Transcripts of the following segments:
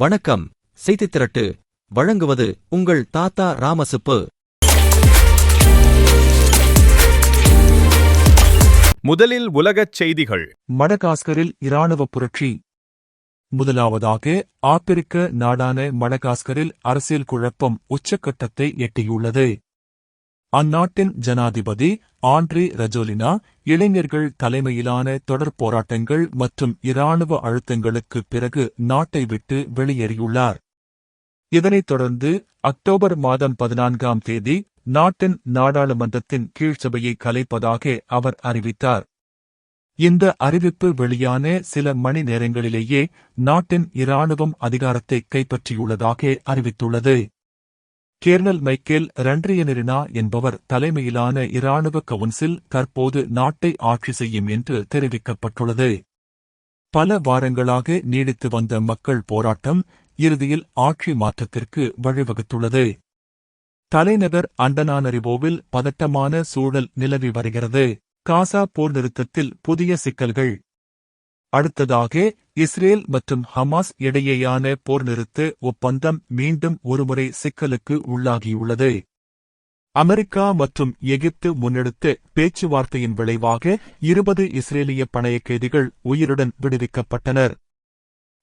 வணக்கம். செய்தித் திரட்டு. வழங்குவது உங்கள் தாத்தா ராமசுப்பு. முதலில் உலகச் செய்திகள். மடகாஸ்கரில் இராணுவ புரட்சி. முதலாவதாக ஆப்பிரிக்க நாடான மடகாஸ்கரில் அரசியல் குழப்பம் உச்சக்கட்டத்தை எட்டியுள்ளது. அந்நாட்டின் ஜனாதிபதி ஆண்ட்ரி ரஜோலினா இளைஞர்கள் தலைமையிலான தொடர் போராட்டங்கள் மற்றும் இராணுவ அழுத்தங்களுக்குப் பிறகு நாட்டை விட்டு வெளியேறியுள்ளார். இதனைத் தொடர்ந்து அக்டோபர் மாதம் பதினான்காம் தேதி நாட்டின் நாடாளுமன்றத்தின் கீழ்ச்சபையை கலைப்பதாக அவர் அறிவித்தார். இந்த அறிவிப்பு வெளியான சில மணி நேரங்களிலேயே நாட்டின் இராணுவம் அதிகாரத்தை கைப்பற்றியுள்ளதாக அறிவித்துள்ளது. கேர்னல் மைக்கேல் ரண்ட்ரியனரினா என்பவர் தலைமையிலான இராணுவ கவுன்சில் தற்போது நாட்டை ஆட்சி செய்யும் என்று தெரிவிக்கப்பட்டுள்ளது. பல வாரங்களாக நீடித்து வந்த மக்கள் போராட்டம் இறுதியில் ஆட்சி மாற்றத்திற்கு வழிவகுத்துள்ளது. தலைநகர் அண்டனானரிவோவில் பதட்டமான சூழல் நிலவி வருகிறது. காசா போர் நிறுத்தத்தில் புதிய சிக்கல்கள் அடுத்ததாக இஸ்ரேல் மற்றும் ஹமாஸ் இடையேயான போர் நிறுத்த ஒப்பந்தம் மீண்டும் ஒருமுறை சிக்கலுக்கு உள்ளாகியுள்ளது. அமெரிக்கா மற்றும் எகிப்து முன்னெடுத்த பேச்சுவார்த்தையின் விளைவாக இருபது இஸ்ரேலிய பணைய கைதிகள் உயிருடன் விடுவிக்கப்பட்டனர்.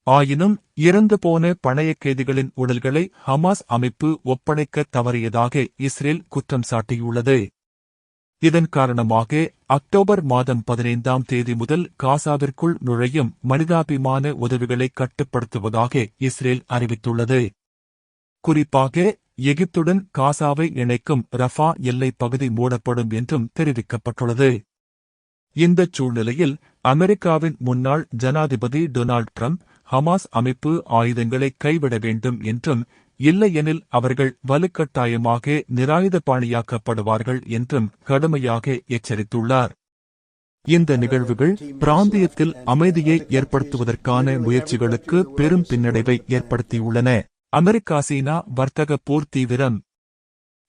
ஆயினும் இறந்து போன பணைய கைதிகளின் உடல்களை ஹமாஸ் அமைப்பு ஒப்படைக்க தவறியதாக இஸ்ரேல் குற்றம் சாட்டியுள்ளது. இதன் காரணமாக அக்டோபர் மாதம் பதினைந்தாம் தேதி முதல் காசாவிற்குள் நுழையும் மனிதாபிமான உதவிகளை கட்டுப்படுத்துவதாக இஸ்ரேல் அறிவித்துள்ளது. குறிப்பாக எகிப்துடன் காசாவை இணைக்கும் ரஃபா எல்லைப் பகுதி மூடப்படும் என்றும் தெரிவிக்கப்பட்டுள்ளது. இந்த சூழ்நிலையில் அமெரிக்காவின் முன்னாள் ஜனாதிபதி டொனால்ட் ட்ரம்ப் ஹமாஸ் அமைப்பு ஆயுதங்களை கைவிட வேண்டும் என்றும் இல்லையெனில் அவர்கள் வலுக்கட்டாயமாக நிராயுதபாணியாக்கப்படுவார்கள் என்றும் கடுமையாக எச்சரித்துள்ளார். இந்த நிகழ்வுகள் பிராந்தியத்தில் அமைதியை ஏற்படுத்துவதற்கான முயற்சிகளுக்கு பெரும் பின்னடைவை ஏற்படுத்தியுள்ளன. அமெரிக்கா சீனா வர்த்தக போர் தீவிரம்.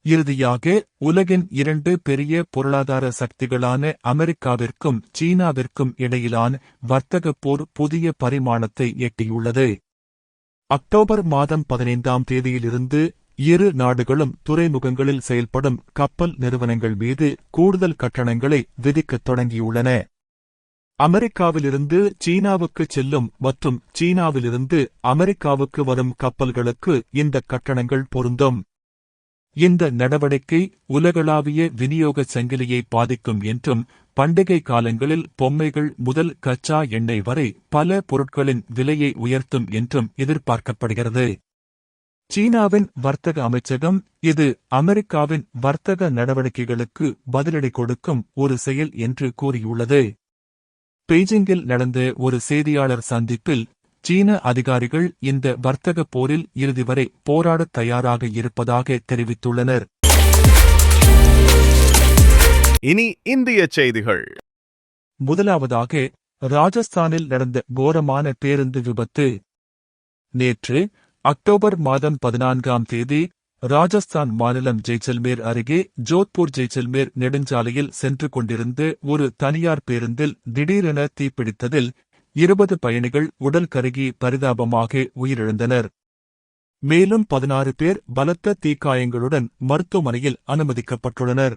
இறுதியாக உலகின் இரண்டு பெரிய பொருளாதார சக்திகளான அமெரிக்காவிற்கும் சீனாவிற்கும் இடையிலான வர்த்தக போர் புதிய பரிமாணத்தை எட்டியுள்ளது. அக்டோபர் மாதம் பதினைந்தாம் தேதியிலிருந்து இரு நாடுகளும் துறைமுகங்களில் செயல்படும் கப்பல் நிறுவனங்கள் மீது கூடுதல் கட்டணங்களை விதிக்கத் தொடங்கியுள்ளன. அமெரிக்காவிலிருந்து சீனாவுக்கு செல்லும் மற்றும் சீனாவிலிருந்து அமெரிக்காவுக்கு வரும் கப்பல்களுக்கு இந்த கட்டணங்கள் பொருந்தும். இந்த நடவடிக்கை உலகளாவிய விநியோக சங்கிலியை பாதிக்கும் என்றும் பண்டிகை காலங்களில் பொம்மைகள் முதல் கச்சா எண்ணெய் வரை பல பொருட்களின் விலையை உயர்த்தும் என்றும் எதிர்பார்க்கப்படுகிறது. சீனாவின் வர்த்தக அமைச்சகம் இது அமெரிக்காவின் வர்த்தக நடவடிக்கைகளுக்கு பதிலடி கொடுக்கும் ஒரு செயல் என்று கூறியுள்ளது. பெய்ஜிங்கில் நடந்த ஒரு செய்தியாளர் சந்திப்பில் சீன அதிகாரிகள் இந்த வர்த்தக போரில் இறுதி வரை போராடத் தயாராக இருப்பதாக தெரிவித்துள்ளனர். இனி இந்திய செய்திகள். முதலாவதாக ராஜஸ்தானில் நடந்த கோரமான பேருந்து விபத்து. நேற்று அக்டோபர் மாதம் பதினான்காம் தேதி ராஜஸ்தான் மாநிலம் ஜெய்சல்மேர் அருகே ஜோத்பூர் ஜெய்சல்மேர் நெடுஞ்சாலையில் சென்று கொண்டிருந்த ஒரு தனியார் பேருந்தில் திடீரென தீப்பிடித்ததில் இருபது பயணிகள் உடல் கருகி பரிதாபமாக உயிரிழந்தனர். மேலும் பதினாறு பேர் பலத்த தீக்காயங்களுடன் மருத்துவமனையில் அனுமதிக்கப்பட்டுள்ளனர்.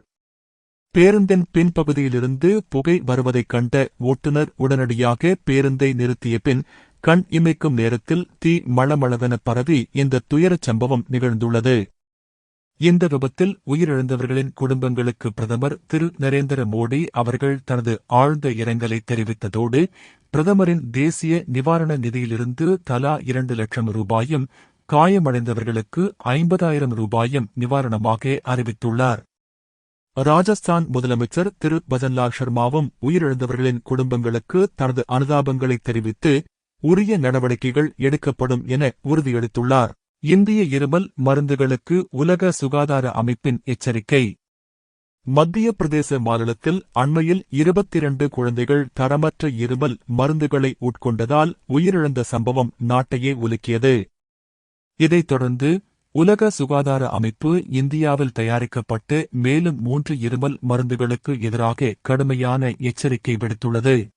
பேருந்தின் பின்பகுதியிலிருந்து புகை வருவதைக் கண்ட ஓட்டுநர் உடனடியாக பேருந்தை நிறுத்திய பின் கண் இமைக்கும் நேரத்தில் தீ மளமளவென பரவி இந்த துயரச் சம்பவம் நிகழ்ந்துள்ளது. இந்த விபத்தில் உயிரிழந்தவர்களின் குடும்பங்களுக்கு பிரதமர் திரு. நரேந்திர மோடி அவர்கள் தனது ஆழ்ந்த இரங்கலை தெரிவித்ததோடு பிரதமரின் தேசிய நிவாரண நிதியிலிருந்து தலா இரண்டு லட்சம் ரூபாயும் காயமடைந்தவர்களுக்கு ஐம்பதாயிரம் ரூபாயும் நிவாரணமாக அறிவித்துள்ளார். ராஜஸ்தான் முதலமைச்சர் திரு. பஜன்லால் சர்மாவும் உயிரிழந்தவர்களின் குடும்பங்களுக்கு தனது அனுதாபங்களை தெரிவித்து உரிய நடவடிக்கைகள் எடுக்கப்படும் என உறுதியளித்துள்ளார். இந்திய இருமல் மருந்துகளுக்கு உலக சுகாதார அமைப்பின் எச்சரிக்கை. மத்திய பிரதேச மாநிலத்தில் அண்மையில் இருபத்திரண்டு குழந்தைகள் தரமற்ற இருமல் மருந்துகளை உட்கொண்டதால் உயிரிழந்த சம்பவம் நாட்டையே உலுக்கியது. இதைத் தொடர்ந்து உலக சுகாதார அமைப்பு இந்தியாவில் தயாரிக்கப்பட்டு மேலும் மூன்று இருமல் மருந்துகளுக்கு எதிராக கடுமையான எச்சரிக்கை விடுத்துள்ளது.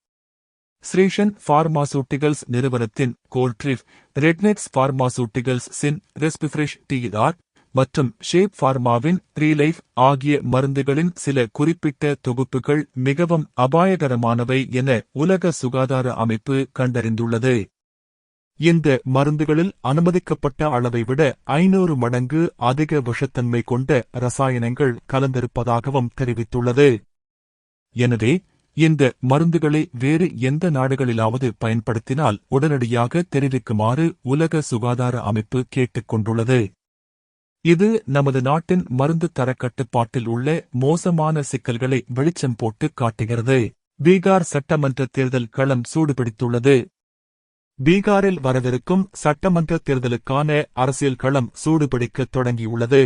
ஸ்ரீஷன் ஃபார்மாசூட்டிகல்ஸ் நிறுவனத்தின் கோல்ட்ரிஃப் ரெட்னெக்ஸ் ஃபார்மாசூட்டிகல்ஸ் சின் ரெஸ்பிஃப்ரெஷ் டிஆர் மற்றும் ஷேப் ஃபார்மாவின் த்ரீ லைஃப் ஆகிய மருந்துகளின் சில குறிப்பிட்ட தொகுப்புகள் மிகவும் அபாயகரமானவை என உலக சுகாதார அமைப்பு கண்டறிந்துள்ளது. இந்த மருந்துகளில் அனுமதிக்கப்பட்ட அளவை விட ஐநூறு மடங்கு அதிக விஷத்தன்மை கொண்ட ரசாயனங்கள் கலந்திருப்பதாகவும் தெரிவித்துள்ளது. எனவே இந்த மருந்துகளை வேறு எந்த நாடுகளிலாவது பயன்படுத்தினால் உடனடியாக தெரிவிக்குமாறு உலக சுகாதார அமைப்பு கேட்டுக் கொண்டுள்ளது. இது நமது நாட்டின் மருந்து தரக்கட்டுப்பாட்டில் உள்ள மோசமான சிக்கல்களை வெளிச்சம் போட்டு காட்டுகிறது. பீகார் சட்டமன்ற தேர்தல் களம் சூடுபிடித்துள்ளது. பீகாரில் வரவிருக்கும் சட்டமன்ற தேர்தலுக்கான அரசியல் களம் சூடுபிடிக்கத் தொடங்கியுள்ளது.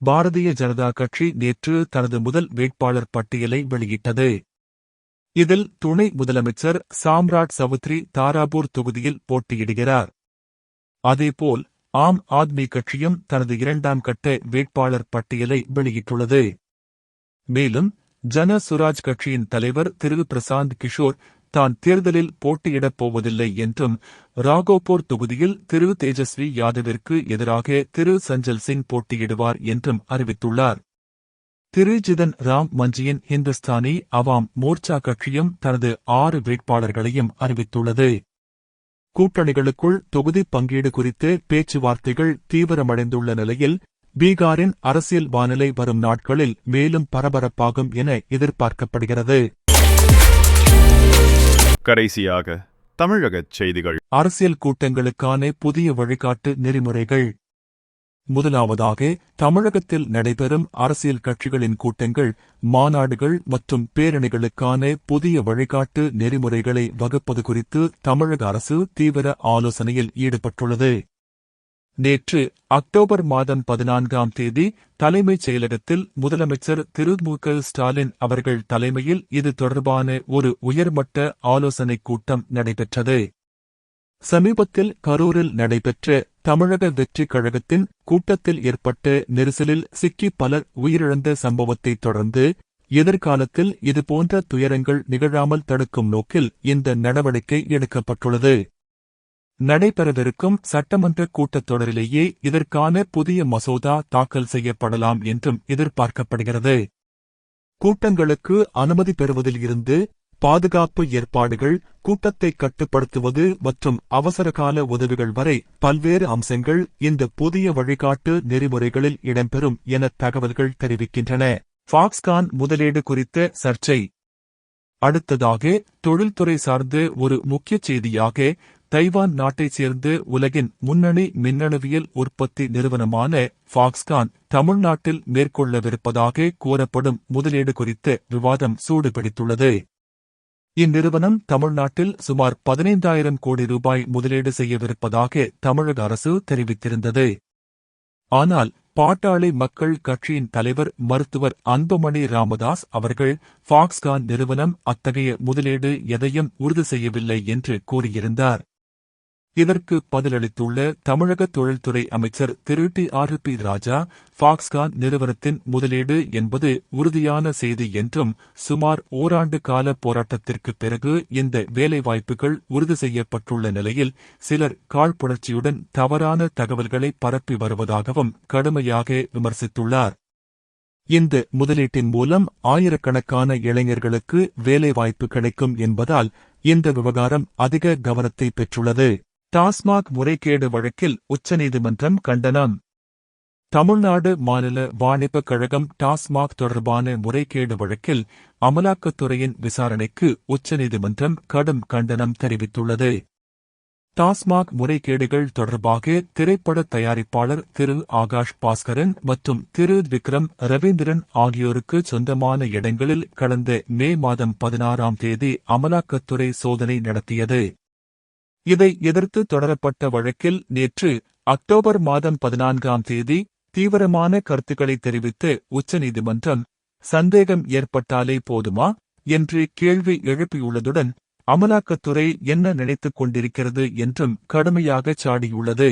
பாரதிய ஜனதா கட்சி நேற்று தனது முதல் வேட்பாளர் பட்டியலை வெளியிட்டது. இதில் துணை முதலமைச்சர் சாம்ராட் சவுத்ரி தாராபூர் தொகுதியில் போட்டியிடுகிறார். அதேபோல் ஆம் ஆத்மி கட்சியும் தனது இரண்டாம் கட்ட வேட்பாளர் பட்டியலை வெளியிட்டுள்ளது. மேலும் ஜன சுராஜ் கட்சியின் தலைவர் திரு பிரசாந்த் கிஷோர் தான் தேர்தலில் போட்டியிடப் போவதில்லை என்றும் ராகோபூர் தொகுதியில் திரு தேஜஸ்வி யாதவிற்கு எதிராக திரு சஞ்சல் சிங் போட்டியிடுவார் என்றும் அறிவித்துள்ளார். திரு ஜிதன் ராம் மஞ்சியின் ஹிந்துஸ்தானி அவாம் மோர்ச்சா கட்சியும் தனது ஆறு வேட்பாளர்களையும் அறிவித்துள்ளது. கூட்டணிகளுக்குள் தொகுதி பங்கீடு குறித்து பேச்சுவார்த்தைகள் தீவிரமடைந்துள்ள நிலையில் பீகாரின் அரசியல் வானிலை வரும் நாட்களில் மேலும் பரபரப்பாகும் என எதிர்பார்க்கப்படுகிறது. கடைசியாக தமிழகச் செய்திகள். அரசியல் கூட்டங்களுக்கான புதிய வழிகாட்டு நெறிமுறைகள். முதலாவதாக தமிழகத்தில் நடைபெறும் அரசியல் கட்சிகளின் கூட்டங்கள் மாநாடுகள் மற்றும் பேரணிகளுக்கான புதிய வழிகாட்டு நெறிமுறைகளை வகுப்பது குறித்து தமிழக அரசு தீவிர ஆலோசனையில் ஈடுபட்டுள்ளது. நேற்று அக்டோபர் மாதம் பதினான்காம் தேதி தலைமைச் செயலகத்தில் முதலமைச்சர் திரு. மு. க. ஸ்டாலின் அவர்கள் தலைமையில் இது தொடர்பான ஒரு உயர்மட்ட ஆலோசனைக் கூட்டம் நடைபெற்றது. சமீபத்தில் கரூரில் நடைபெற்ற தமிழக வெற்றிக் கழகத்தின் கூட்டத்தில் ஏற்பட்ட நெரிசலில் சிக்கி பலர் உயிரிழந்த சம்பவத்தைத் தொடர்ந்து எதிர்காலத்தில் இதுபோன்ற துயரங்கள் நிகழாமல் தடுக்கும் நோக்கில் இந்த நடவடிக்கை எடுக்கப்பட்டுள்ளது. நடைபெறவிருக்கும் சட்டமன்ற கூட்டத்தொடரிலேயே இதற்கான புதிய மசோதா தாக்கல் செய்யப்படலாம் என்றும் எதிர்பார்க்கப்படுகிறது. கூட்டங்களுக்கு அனுமதி பெறுவதில் இருந்து பாதுகாப்பு ஏற்பாடுகள் கூட்டத்தை கட்டுப்படுத்துவது மற்றும் அவசரகால உதவிகள் வரை பல்வேறு அம்சங்கள் இந்த புதிய வழிகாட்டு நெறிமுறைகளில் இடம்பெறும் என தகவல்கள் தெரிவிக்கின்றன. ஃபாக்ஸ்கான் முதலீடு குறித்த சர்ச்சை. அடுத்ததாக தொழில்துறை சார்ந்து ஒரு முக்கிய செய்தியாக தைவான் நாட்டைச் சேர்ந்து உலகின் முன்னணி மின்னணுவியல் உற்பத்தி நிறுவனமான ஃபாக்ஸ்கான் தமிழ்நாட்டில் மேற்கொள்ளவிருப்பதாக கூறப்படும் முதலீடு குறித்து விவாதம் சூடுபிடித்துள்ளது. இந்நிறுவனம் தமிழ்நாட்டில் சுமார் பதினைந்தாயிரம் கோடி ரூபாய் முதலீடு செய்யவிருப்பதாக தமிழக அரசு தெரிவித்திருந்தது. ஆனால் பாட்டாளி மக்கள் கட்சியின் தலைவர் மருத்துவர் அன்புமணி ராமதாஸ் அவர்கள் ஃபாக்ஸ்கான் நிறுவனம் அத்தகைய முதலீடு எதையும் உறுதி செய்யவில்லை என்று கூறியிருந்தார். இதற்கு பதிலளித்துள்ள தமிழக தொழில்துறை அமைச்சர் திரு. T. R. B. Raja Foxconn நிறுவனத்தின் முதலீடு என்பது உறுதியான செய்தி என்றும் சுமார் ஓராண்டு கால போராட்டத்திற்கு பிறகு இந்த வேலைவாய்ப்புகள் உறுதி செய்யப்பட்டுள்ள நிலையில் சிலர் காழ்ப்புணர்ச்சியுடன் தவறான தகவல்களை பரப்பி வருவதாகவும் கடுமையாக விமர்சித்துள்ளார். இந்த முதலீட்டின் மூலம் ஆயிரக்கணக்கான இளைஞர்களுக்கு வேலைவாய்ப்பு கிடைக்கும் என்பதால் இந்த விவகாரம் அதிக கவனத்தை பெற்றுள்ளது. டாஸ்மாக் முறைகேடு வழக்கில் உச்சநீதிமன்றம் கண்டனம். தமிழ்நாடு மாநில வாணிபக் கழகம் டாஸ்மாக் தொடர்பான முறைகேடு வழக்கில் அமலாக்கத்துறையின் விசாரணைக்கு உச்சநீதிமன்றம் கடும் கண்டனம் தெரிவித்துள்ளது. டாஸ்மாக் முறைகேடுகள் தொடர்பாக திரைப்பட தயாரிப்பாளர் திரு ஆகாஷ் பாஸ்கரன் மற்றும் திரு விக்ரம் ரவீந்திரன் ஆகியோருக்கு சொந்தமான இடங்களில் கடந்த மே மாதம் பதினாறாம் தேதி அமலாக்கத்துறை சோதனை நடத்தியது. இதை எதிர்த்து தொடரப்பட்ட வழக்கில் நேற்று அக்டோபர் மாதம் பதினான்காம் தேதி தீவிரமான கருத்துக்களை தெரிவித்து உச்சநீதிமன்றம் சந்தேகம் ஏற்பட்டாலே போதுமா என்று கேள்வி எழுப்பியுள்ளதுடன் அமலாக்கத்துறை என்ன நினைத்துக் கொண்டிருக்கிறது என்றும் கடுமையாக சாடியுள்ளது.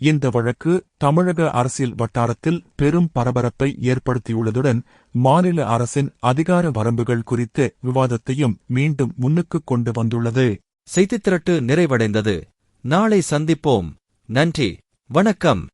இந்த வழக்கு தமிழக அரசியல் வட்டாரத்தில் பெரும் பரபரப்பை ஏற்படுத்தியுள்ளதுடன் மாநில அரசின் அதிகார வரம்புகள் குறித்து விவாதத்தையும் மீண்டும் முன்னுக்குக் கொண்டு வந்துள்ளது. செய்தித்திரட்டு நிறைவடைந்தது. நாளை சந்திப்போம். நன்றி. வணக்கம்.